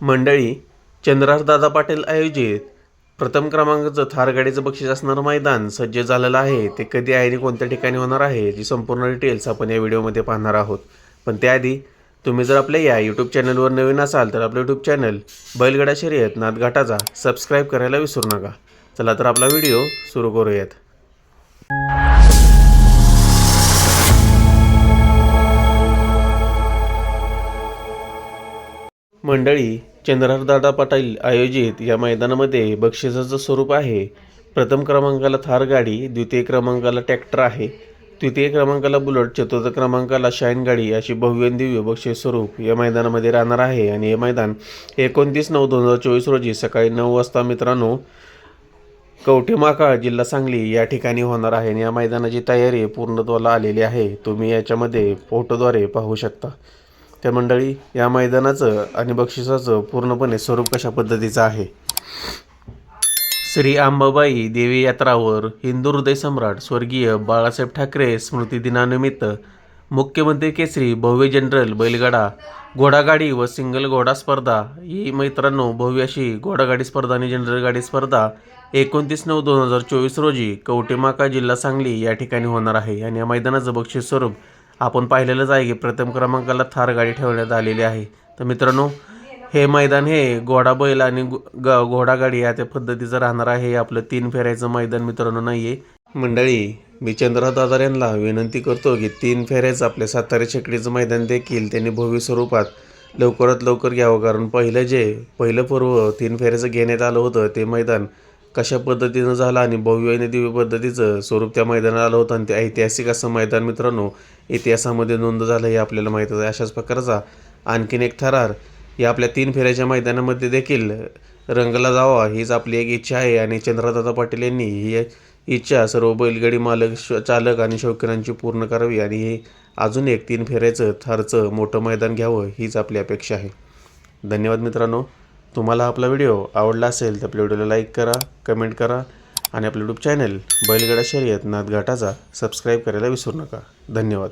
मंडळी चंद्रासदादा पाटील आयोजित प्रथम क्रमांकाचं थार गाडीचं बक्षीस असणारं मैदान सज्ज झालेलं आहे. ते कधी आहे आणि कोणत्या ठिकाणी होणार आहे याची संपूर्ण डिटेल्स आपण या व्हिडिओमध्ये पाहणार आहोत. पण त्याआधी तुम्ही जर आपल्या या यूट्यूब चॅनलवर नवीन असाल तर आपलं यूट्यूब चॅनल बैलगडा शर्यत नादघाटाचा सबस्क्राईब करायला विसरू नका. चला तर आपला व्हिडिओ सुरू करूयात. मंडळी चंद्रहारदादा पाटील आयोजित या मैदानामध्ये बक्षिसाचं स्वरूप आहे. प्रथम क्रमांकाला थार गाडी द्वितीय क्रमांकाला ट्रॅक्टर आहे. तृतीय क्रमांकाला बुलट चतुर्थ क्रमांकाला शाईन गाडी अशी भव्य दिव्य बक्षीस स्वरूप या मैदानामध्ये राहणार आहे. आणि हे मैदान एकोणतीस नऊ दोन हजार चोवीस रोजी सकाळी नऊ वाजता मित्रांनो कवठेमाकाळ जिल्हा सांगली या ठिकाणी होणार आहे. आणि या मैदानाची तयारी पूर्णत्वाला आलेली आहे. तुम्ही याच्यामध्ये फोटोद्वारे पाहू शकता. त्या मंडळी या मैदानाचं आणि बक्षिसाचं पूर्णपणे स्वरूप कशा पद्धतीचं आहे? श्री अंबाबाई देवी यात्रावर हिंदू हृदय सम्राट स्वर्गीय बाळासाहेब ठाकरे स्मृती दिनानिमित्त मुख्यमंत्री केसरी भव्य जनरल बैलगाडा घोडागाडी व सिंगल घोडा स्पर्धा. ही मित्रांनो भव्य अशी घोडागाडी स्पर्धा आणि जनरल गाडी स्पर्धा एकोणतीस नऊ दोन हजार चोवीस रोजी कवटेमाका जिल्हा सांगली या ठिकाणी होणार आहे. आणि या मैदानाचं बक्षीस स्वरूप आपण पाहिलेलंच आहे की प्रथम क्रमांकाला थार गाडी ठेवण्यात आलेली आहे. तर मित्रांनो हे मैदान हे घोडा बैल आणि ग- घोडागाडी या त्या पद्धतीचं राहणार आहे. आपलं तीन फेऱ्याचं मैदान मित्रांनो नाही आहे मंडळी मी चंद्रहार दादार यांना विनंती करतो की तीन फेऱ्याचं आपल्या सातारा शेकडीचं मैदान देखील त्यांनी भव्य स्वरूपात लवकरात लवकर घ्यावं. कारण पहिलं जे पहिलं पूर्व तीन फेऱ्याचं घेण्यात आलं होतं ते मैदान कशा पद्धतीनं झालं आणि भव्य आणि दिव्य पद्धतीचं स्वरूप त्या मैदानात आलं होतं आणि ते ऐतिहासिक असं मैदान मित्रांनो इतिहासामध्ये नोंद झालं हे आपल्याला माहीतच आहे. अशाच प्रकारचा आणखीन एक थरार या आपल्या तीन फेऱ्याच्या मैदानामध्ये देखील रंगला जावा हीच आपली एक इच्छा आहे आणि चंद्रदादा पाटील यांनी ही इच्छा सर्व बैलगाडी मालक श चालक आणि शौकीनांची पूर्ण करावी आणि हे अजून एक तीन फेऱ्याचं थारचं मोठं मैदान घ्यावं हीच आपली अपेक्षा आहे. धन्यवाद मित्रांनो. तुम्हाला आपला व्हिडिओ आवडला असेल तर आपल्या व्हिडिओला लाईक करा कमेंट करा आणि आपलं यूट्यूब चॅनल बैलगडा शर्यत नादघाटाचा सबस्क्राईब करायला विसरू नका. धन्यवाद.